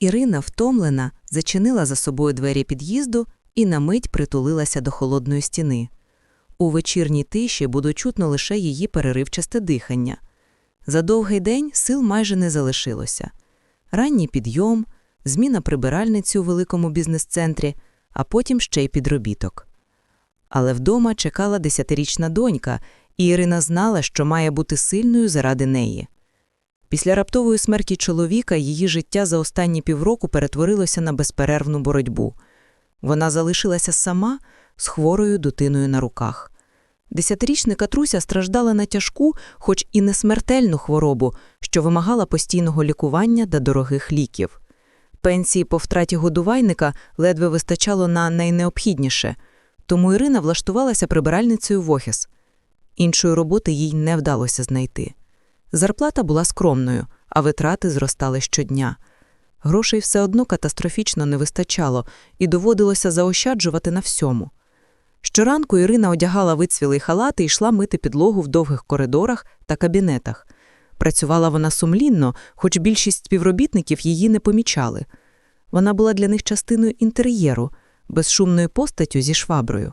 Ірина, втомлена, зачинила за собою двері під'їзду і на мить притулилася до холодної стіни. У вечірній тиші буде чутно лише її переривчасте дихання. За довгий день сил майже не залишилося. Ранній підйом, зміна прибиральниці у великому бізнес-центрі, а потім ще й підробіток. Але вдома чекала десятирічна донька, і Ірина знала, що має бути сильною заради неї. Після раптової смерті чоловіка її життя за останні півроку перетворилося на безперервну боротьбу. Вона залишилася сама з хворою дитиною на руках. Десятирічна Катруся страждала на тяжку, хоч і не смертельну хворобу, що вимагала постійного лікування та дорогих ліків. Пенсії по втраті годувальника ледве вистачало на найнеобхідніше, тому Ірина влаштувалася прибиральницею в офіс. Іншої роботи їй не вдалося знайти. Зарплата була скромною, а витрати зростали щодня. Грошей все одно катастрофічно не вистачало і доводилося заощаджувати на всьому. Щоранку Ірина одягала вицвілий халат і йшла мити підлогу в довгих коридорах та кабінетах. Працювала вона сумлінно, хоч більшість співробітників її не помічали. Вона була для них частиною інтер'єру, безшумною постаттю зі шваброю.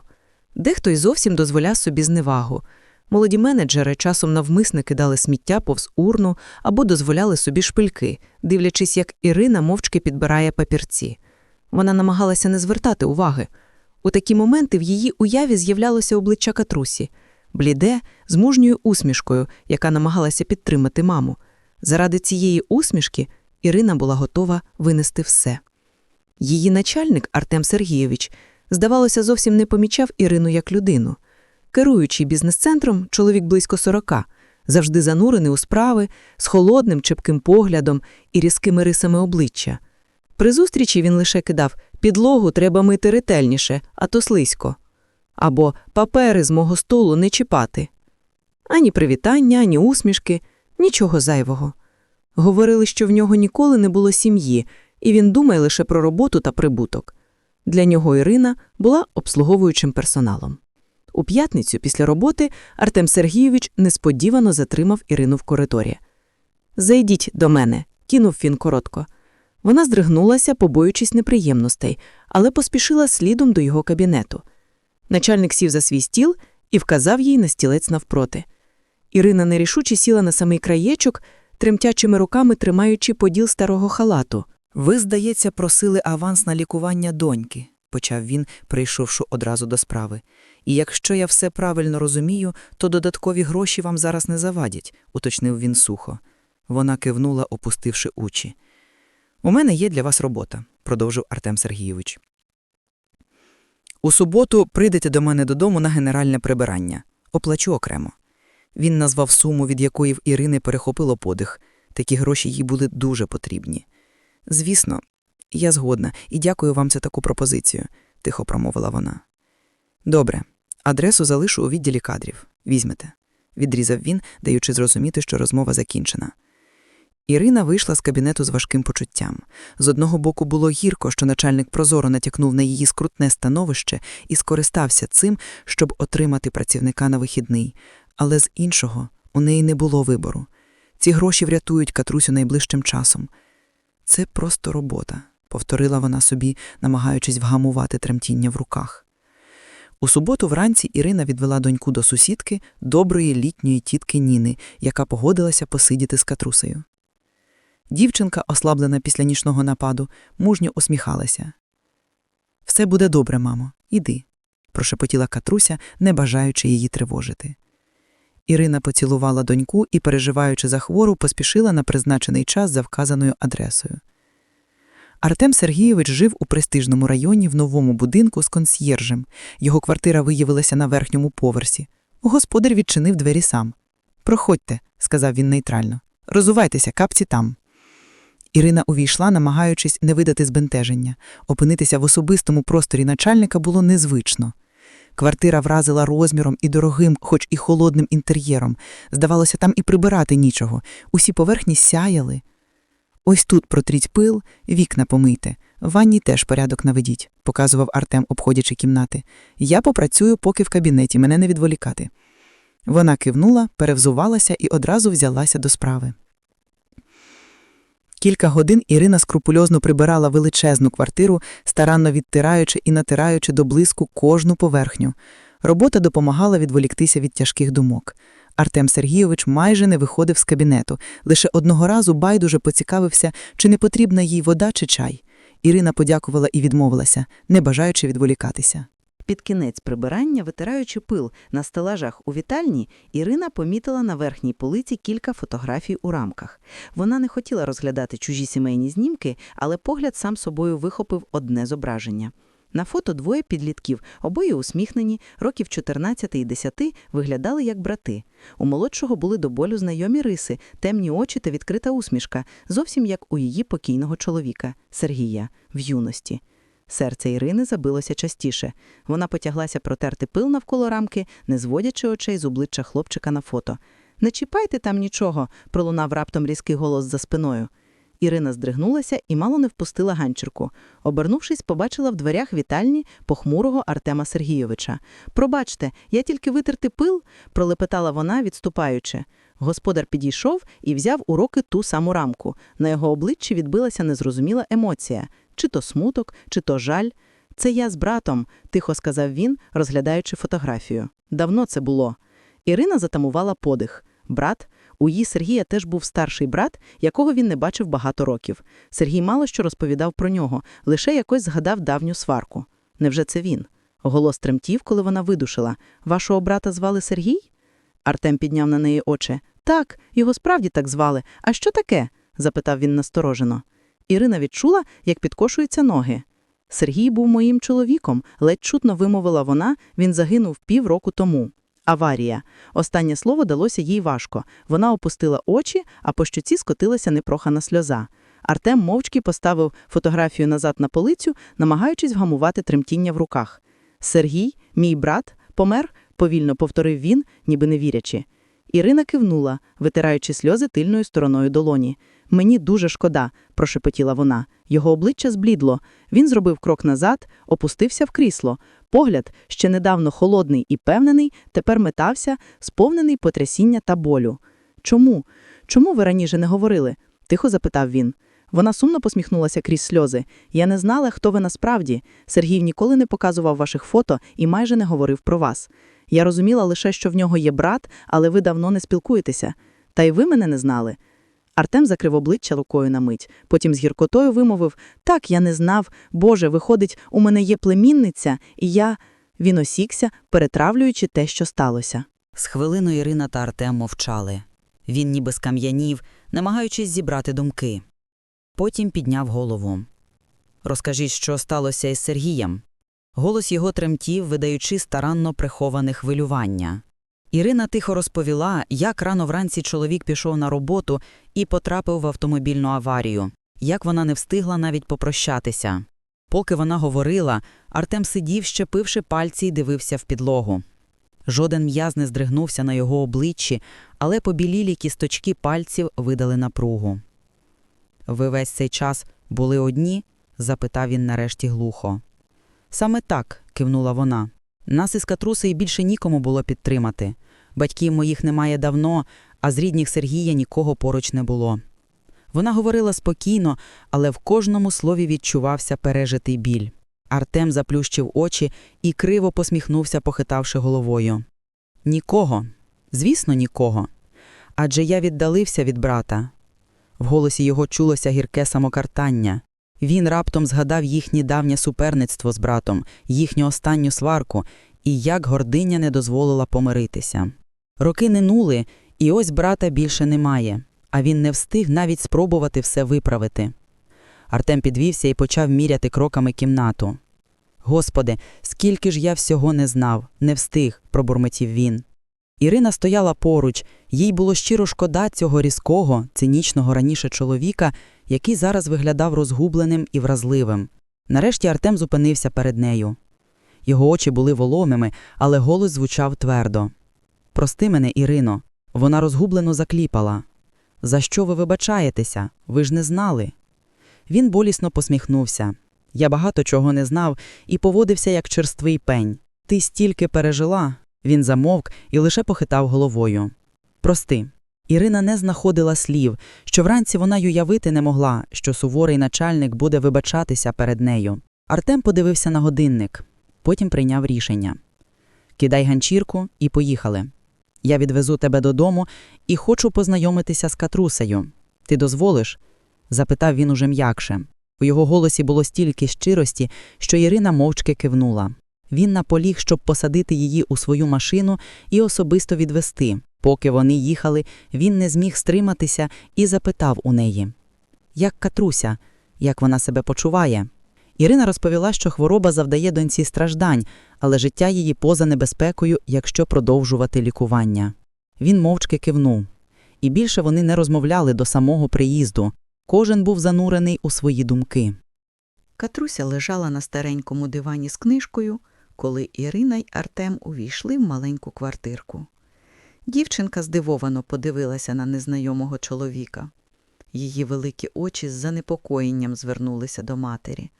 Дехто й зовсім дозволяв собі зневагу. Молоді менеджери часом навмисне кидали сміття повз урну або дозволяли собі шпильки, дивлячись, як Ірина мовчки підбирає папірці. Вона намагалася не звертати уваги. У такі моменти в її уяві з'являлося обличчя Катрусі, бліде, з мужньою усмішкою, яка намагалася підтримати маму. Заради цієї усмішки Ірина була готова винести все. Її начальник Артем Сергійович, здавалося, зовсім не помічав Ірину як людину. Керуючий бізнес-центром, чоловік близько сорока, завжди занурений у справи, з холодним чепким поглядом і різкими рисами обличчя. При зустрічі він лише кидав підлогу треба мити ретельніше, а то слизько. Або папери з мого столу не чіпати. Ані привітання, ані усмішки, нічого зайвого. Говорили, що в нього ніколи не було сім'ї, і він думає лише про роботу та прибуток. Для нього Ірина була обслуговуючим персоналом. У п'ятницю після роботи Артем Сергійович несподівано затримав Ірину в коридорі. Зайдіть до мене, кинув він коротко. Вона здригнулася, побоюючись неприємностей, але поспішила слідом до його кабінету. Начальник сів за свій стіл і вказав їй на стілець навпроти. Ірина нерішуче сіла на самий краєчок, тремтячими руками тримаючи поділ старого халату. Ви, здається, просили аванс на лікування доньки, почав він, прийшовши одразу до справи. І якщо я все правильно розумію, то додаткові гроші вам зараз не завадять, уточнив він сухо. Вона кивнула, опустивши очі. У мене є для вас робота, продовжив Артем Сергійович. У суботу прийдете до мене додому на генеральне прибирання. Оплачу окремо. Він назвав суму, від якої в Ірини перехопило подих. Такі гроші їй були дуже потрібні. Звісно, я згодна і дякую вам за таку пропозицію, тихо промовила вона. Добре, адресу залишу у відділі кадрів. Візьмете, відрізав він, даючи зрозуміти, що розмова закінчена. Ірина вийшла з кабінету з важким почуттям. З одного боку було гірко, що начальник прозоро натякнув на її скрутне становище і скористався цим, щоб отримати працівника на вихідний, але з іншого у неї не було вибору. Ці гроші врятують Катрусю найближчим часом. Це просто робота, повторила вона собі, намагаючись вгамувати тремтіння в руках. У суботу вранці Ірина відвела доньку до сусідки, доброї літньої тітки Ніни, яка погодилася посидіти з Катрусею. Дівчинка, ослаблена після нічного нападу, мужньо усміхалася. Все буде добре, мамо, іди, прошепотіла Катруся, не бажаючи її тривожити. Ірина поцілувала доньку і, переживаючи за хвору, поспішила на призначений час за вказаною адресою. Артем Сергійович жив у престижному районі в новому будинку з консьєржем. Його квартира виявилася на верхньому поверсі. Господар відчинив двері сам. Проходьте, сказав він нейтрально. Розувайтеся, капці там. Ірина увійшла, намагаючись не видати збентеження. Опинитися в особистому просторі начальника було незвично. Квартира вразила розміром і дорогим, хоч і холодним інтер'єром. Здавалося, там і прибирати нічого. Усі поверхні сяяли. Ось тут протріть пил, вікна помийте. В ванні теж порядок наведіть, показував Артем, обходячи кімнати. Я попрацюю, поки в кабінеті, мене не відволікати. Вона кивнула, перевзувалася і одразу взялася до справи. Кілька годин Ірина скрупульозно прибирала величезну квартиру, старанно відтираючи і натираючи до блиску кожну поверхню. Робота допомагала відволіктися від тяжких думок. Артем Сергійович майже не виходив з кабінету. Лише одного разу байдуже поцікавився, чи не потрібна їй вода чи чай. Ірина подякувала і відмовилася, не бажаючи відволікатися. Під кінець прибирання, витираючи пил на стелажах у вітальні, Ірина помітила на верхній полиці кілька фотографій у рамках. Вона не хотіла розглядати чужі сімейні знімки, але погляд сам собою вихопив одне зображення. На фото двоє підлітків, обоє усміхнені, років 14 і 10, виглядали як брати. У молодшого були до болю знайомі риси, темні очі та відкрита усмішка, зовсім як у її покійного чоловіка Сергія в юності. Серце Ірини забилося частіше. Вона потяглася протерти пил навколо рамки, не зводячи очей з обличчя хлопчика на фото. Не чіпайте там нічого, пролунав раптом різкий голос за спиною. Ірина здригнулася і мало не впустила ганчірку. Обернувшись, побачила в дверях вітальні похмурого Артема Сергійовича. Пробачте, я тільки витерти пил, пролепетала вона, відступаючи. Господар підійшов і взяв у руки ту саму рамку. На його обличчі відбилася незрозуміла емоція чи то смуток, чи то жаль. Це я з братом, тихо сказав він, розглядаючи фотографію. Давно це було. Ірина затамувала подих. Брат, у її Сергія теж був старший брат, якого він не бачив багато років. Сергій мало що розповідав про нього, лише якось згадав давню сварку. Невже це він? Голос тремтів, коли вона видушила. Вашого брата звали Сергій? Артем підняв на неї очі. Так, його справді так звали. А що таке? запитав він насторожено. Ірина відчула, як підкошуються ноги. Сергій був моїм чоловіком, ледь чутно вимовила вона, він загинув півроку тому. Аварія. Останнє слово далося їй важко. Вона опустила очі, а по щоці скотилася непрохана сльоза. Артем мовчки поставив фотографію назад на полицю, намагаючись вгамувати тремтіння в руках. Сергій, мій брат, помер, повільно повторив він, ніби не вірячи. Ірина кивнула, витираючи сльози тильною стороною долоні. Мені дуже шкода, прошепотіла вона. Його обличчя зблідло. Він зробив крок назад, опустився в крісло. Погляд, ще недавно холодний і певнений, тепер метався, сповнений потрясіння та болю. Чому? Чому ви раніше не говорили? тихо запитав він. Вона сумно посміхнулася крізь сльози. Я не знала, хто ви насправді. Сергій ніколи не показував ваших фото і майже не говорив про вас. Я розуміла лише, що в нього є брат, але ви давно не спілкуєтеся. Та й ви мене не знали. Артем закрив обличчя рукою на мить, потім з гіркотою вимовив Так, я не знав. Боже, виходить, у мене є племінниця, і я. Він осікся, перетравлюючи те, що сталося. З хвилину Ірина та Артем мовчали. Він ніби скам'янів, намагаючись зібрати думки. Потім підняв голову. Розкажіть, що сталося із Сергієм. Голос його тремтів, видаючи старанно приховане хвилювання. Ірина тихо розповіла, як рано вранці чоловік пішов на роботу і потрапив в автомобільну аварію, як вона не встигла навіть попрощатися. Поки вона говорила, Артем сидів, щепивши пальці й дивився в підлогу. Жоден м'яз не здригнувся на його обличчі, але побілілі кісточки пальців видали напругу. Ви весь цей час були одні? запитав він нарешті глухо. Саме так, кивнула вона. Нас із катруси і більше нікому було підтримати. Батьків моїх немає давно, а з рідних Сергія нікого поруч не було. Вона говорила спокійно, але в кожному слові відчувався пережитий біль. Артем заплющив очі і криво посміхнувся, похитавши головою. Нікого, звісно, нікого. Адже я віддалився від брата. В голосі його чулося гірке самокартання. Він раптом згадав їхнє давнє суперництво з братом, їхню останню сварку, і як гординя не дозволила помиритися. Роки минули, і ось брата більше немає, а він не встиг навіть спробувати все виправити. Артем підвівся і почав міряти кроками кімнату. Господи, скільки ж я всього не знав, не встиг, пробурмотів він. Ірина стояла поруч, їй було щиро шкода цього різкого, цинічного раніше чоловіка, який зараз виглядав розгубленим і вразливим. Нарешті Артем зупинився перед нею. Його очі були воломими, але голос звучав твердо. Прости мене, Ірино. Вона розгублено закліпала. За що ви вибачаєтеся? Ви ж не знали. Він болісно посміхнувся. Я багато чого не знав і поводився як черствий пень. Ти стільки пережила. Він замовк і лише похитав головою. Прости, Ірина не знаходила слів, що вранці вона й уявити не могла, що суворий начальник буде вибачатися перед нею. Артем подивився на годинник, потім прийняв рішення. Кидай ганчірку і поїхали. Я відвезу тебе додому і хочу познайомитися з Катрусею. Ти дозволиш? запитав він уже м'якше. У його голосі було стільки щирості, що Ірина мовчки кивнула. Він наполіг, щоб посадити її у свою машину і особисто відвести. Поки вони їхали, він не зміг стриматися і запитав у неї: Як Катруся, як вона себе почуває? Ірина розповіла, що хвороба завдає доньці страждань, але життя її поза небезпекою, якщо продовжувати лікування. Він мовчки кивнув. І більше вони не розмовляли до самого приїзду. Кожен був занурений у свої думки. Катруся лежала на старенькому дивані з книжкою, коли Ірина й Артем увійшли в маленьку квартирку. Дівчинка здивовано подивилася на незнайомого чоловіка. Її великі очі з занепокоєнням звернулися до матері.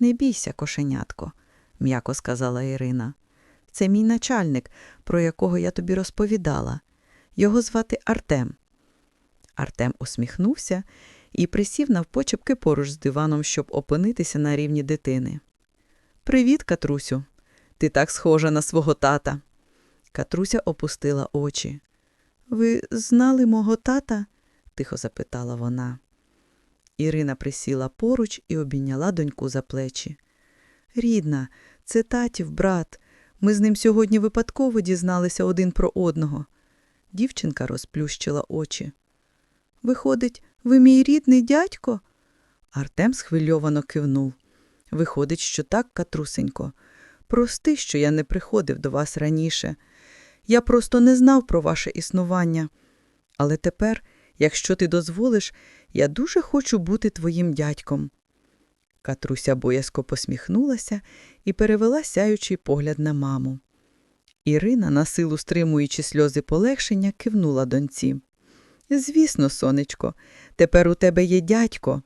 Не бійся, кошенятко, м'яко сказала Ірина. Це мій начальник, про якого я тобі розповідала. Його звати Артем. Артем усміхнувся і присів навпочепки поруч з диваном, щоб опинитися на рівні дитини. Привіт, Катрусю. Ти так схожа на свого тата. Катруся опустила очі. Ви знали мого тата? тихо запитала вона. Ірина присіла поруч і обійняла доньку за плечі. Рідна, це татів брат. Ми з ним сьогодні випадково дізналися один про одного. Дівчинка розплющила очі. Виходить, ви мій рідний дядько? Артем схвильовано кивнув. Виходить, що так, Катрусенько. Прости, що я не приходив до вас раніше. Я просто не знав про ваше існування. Але тепер, якщо ти дозволиш, я дуже хочу бути твоїм дядьком. Катруся боязко посміхнулася і перевела сяючий погляд на маму. Ірина, на силу стримуючи сльози полегшення, кивнула доньці. Звісно, сонечко, тепер у тебе є дядько.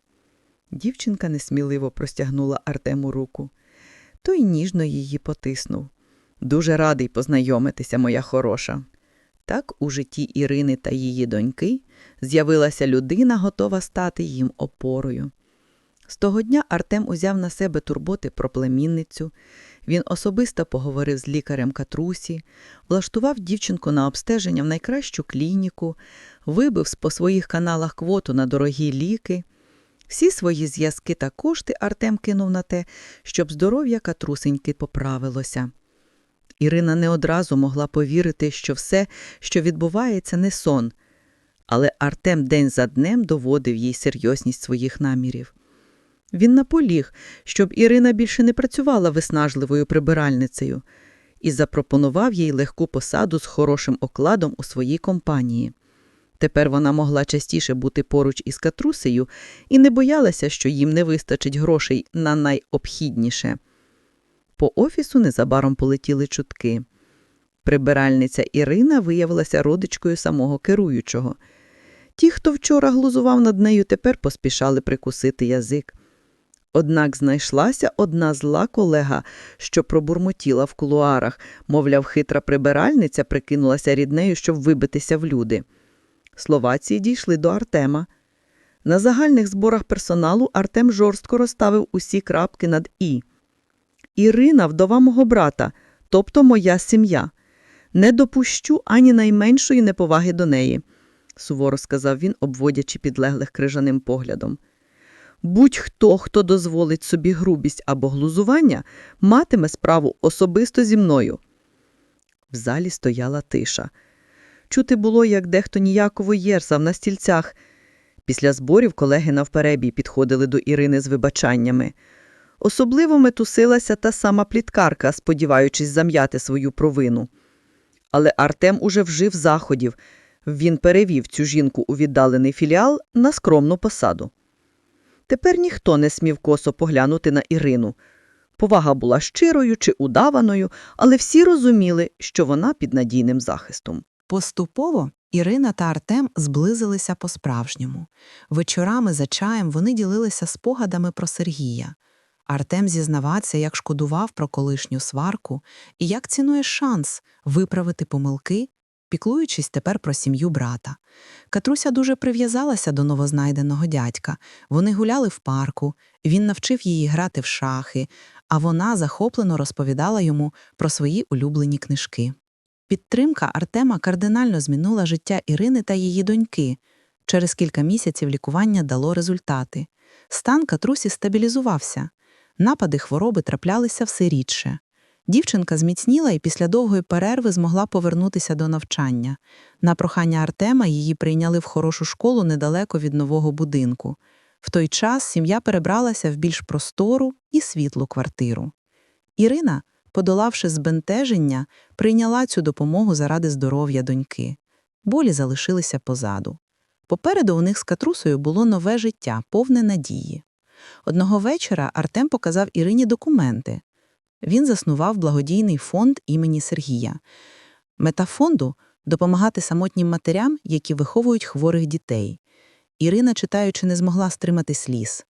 Дівчинка несміливо простягнула Артему руку. Той ніжно її потиснув. Дуже радий познайомитися, моя хороша. Так у житті Ірини та її доньки з'явилася людина, готова стати їм опорою. З того дня Артем узяв на себе турботи про племінницю. Він особисто поговорив з лікарем Катрусі, влаштував дівчинку на обстеження в найкращу клініку, вибив по своїх каналах квоту на дорогі ліки. Всі свої зв'язки та кошти Артем кинув на те, щоб здоров'я Катрусеньки поправилося. Ірина не одразу могла повірити, що все, що відбувається, не сон. Але Артем день за днем доводив їй серйозність своїх намірів. Він наполіг, щоб Ірина більше не працювала виснажливою прибиральницею, і запропонував їй легку посаду з хорошим окладом у своїй компанії. Тепер вона могла частіше бути поруч із Катрусею і не боялася, що їм не вистачить грошей на найобхідніше. По офісу незабаром полетіли чутки. Прибиральниця Ірина виявилася родичкою самого керуючого. Ті, хто вчора глузував над нею, тепер поспішали прикусити язик. Однак знайшлася одна зла колега, що пробурмотіла в кулуарах, мовляв, хитра прибиральниця прикинулася ріднею, щоб вибитися в люди. Слова ці дійшли до Артема. На загальних зборах персоналу Артем жорстко розставив усі крапки над І. Ірина вдова мого брата, тобто моя сім'я. Не допущу ані найменшої неповаги до неї, суворо сказав він, обводячи підлеглих крижаним поглядом. Будь-хто, хто дозволить собі грубість або глузування, матиме справу особисто зі мною. В залі стояла тиша. Чути було, як дехто ніяково єрзав на стільцях. Після зборів колеги навперебій підходили до Ірини з вибачаннями. Особливо метусилася та сама пліткарка, сподіваючись зам'яти свою провину. Але Артем уже вжив заходів. Він перевів цю жінку у віддалений філіал на скромну посаду. Тепер ніхто не смів косо поглянути на Ірину. Повага була щирою чи удаваною, але всі розуміли, що вона під надійним захистом. Поступово Ірина та Артем зблизилися по-справжньому. Вечорами за чаєм вони ділилися спогадами про Сергія. Артем зізнавався, як шкодував про колишню сварку і як цінує шанс виправити помилки піклуючись тепер про сім'ю брата. Катруся дуже прив'язалася до новознайденого дядька. Вони гуляли в парку, він навчив її грати в шахи, а вона захоплено розповідала йому про свої улюблені книжки. Підтримка Артема кардинально змінила життя Ірини та її доньки. Через кілька місяців лікування дало результати. Стан Катрусі стабілізувався. Напади хвороби траплялися все рідше. Дівчинка зміцніла і після довгої перерви змогла повернутися до навчання. На прохання Артема її прийняли в хорошу школу недалеко від нового будинку. В той час сім'я перебралася в більш простору і світлу квартиру. Ірина, подолавши збентеження, прийняла цю допомогу заради здоров'я доньки. Болі залишилися позаду. Попереду у них з Катрусою було нове життя, повне надії. Одного вечора Артем показав Ірині документи. Він заснував благодійний фонд імені Сергія. Мета фонду допомагати самотнім матерям, які виховують хворих дітей. Ірина, читаючи, не змогла стримати сліз.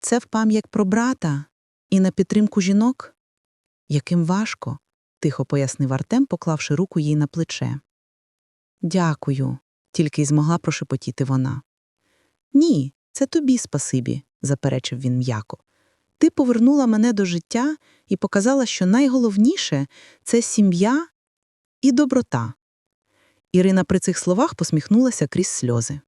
Це в пам'ять про брата і на підтримку жінок? Яким важко, тихо пояснив Артем, поклавши руку їй на плече. Дякую, тільки й змогла прошепотіти вона. Ні, це тобі спасибі, заперечив він м'яко. Ти повернула мене до життя і показала, що найголовніше це сім'я і доброта. Ірина при цих словах посміхнулася крізь сльози.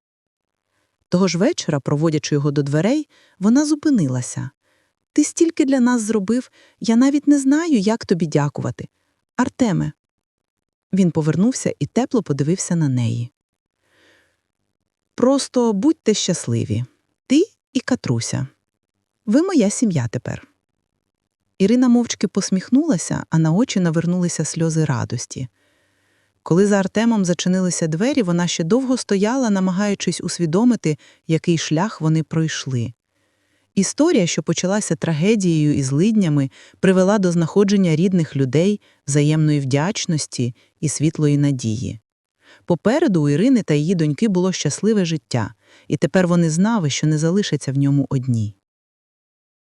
Того ж вечора, проводячи його до дверей, вона зупинилася. Ти стільки для нас зробив, я навіть не знаю, як тобі дякувати. Артеме. Він повернувся і тепло подивився на неї. Просто будьте щасливі. Ти і Катруся. Ви моя сім'я тепер. Ірина мовчки посміхнулася, а на очі навернулися сльози радості. Коли за Артемом зачинилися двері, вона ще довго стояла, намагаючись усвідомити, який шлях вони пройшли. Історія, що почалася трагедією і злиднями, привела до знаходження рідних людей, взаємної вдячності і світлої надії. Попереду у Ірини та її доньки було щасливе життя, і тепер вони знали, що не залишаться в ньому одні.